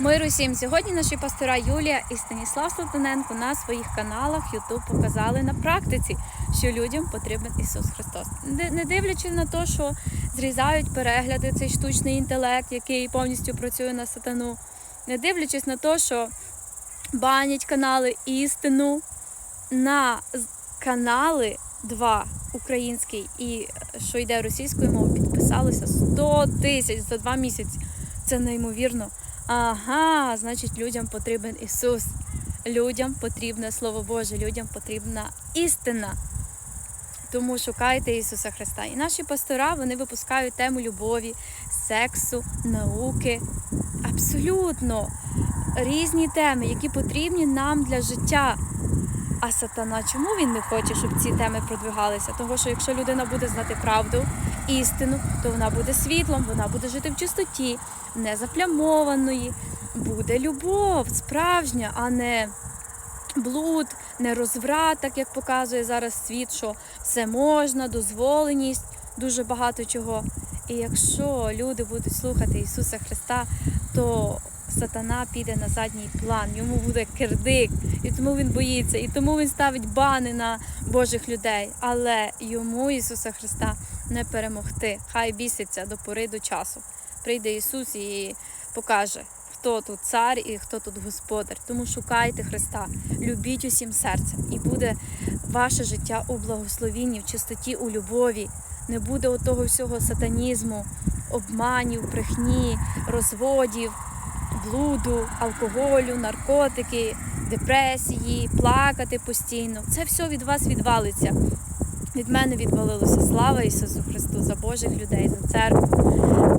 Миру всім! Сьогодні наші пастора Юлія і Станіслав Салтаненко на своїх каналах YouTube показали на практиці, що людям потрібен Ісус Христос. Не дивлячись на те, що зрізають перегляди цей штучний інтелект, який повністю працює на сатану, не дивлячись на те, що банять канали істину на канали два український і е, що йде російською мовою, підписалося 100 тисяч за два місяці. Це неймовірно. Ага, значить, людям потрібен Ісус. Людям потрібне Слово Боже, людям потрібна істина. Тому шукайте Ісуса Христа. І наші пастора вони випускають тему любові, сексу, науки. Абсолютно різні теми, які потрібні нам для життя. А сатана, чому він не хоче, щоб ці теми продвигалися? Тому що якщо людина буде знати правду, істину, то вона буде світлом, вона буде жити в чистоті, не заплямованої. Буде любов, справжня, а не блуд, не розврат, так як показує зараз світ, що все можна, дозволеність, дуже багато чого. І якщо люди будуть слухати Ісуса Христа, то сатана піде на задній план, йому буде кирдик, і тому він боїться, і тому він ставить бани на Божих людей. Але йому Ісуса Христа не перемогти. Хай біситься до пори до часу. Прийде Ісус і покаже, хто тут цар і хто тут господар. Тому шукайте Христа, любіть усім серцем, і буде ваше життя у благословінні, в чистоті, у любові. Не буде отого всього сатанізму, обманів, брехні, розводів, блуду, алкоголю, наркотики, депресії, плакати постійно. Це все від вас відвалиться. Від мене відвалилося. Слава Ісусу Христу за Божих людей, за церкву.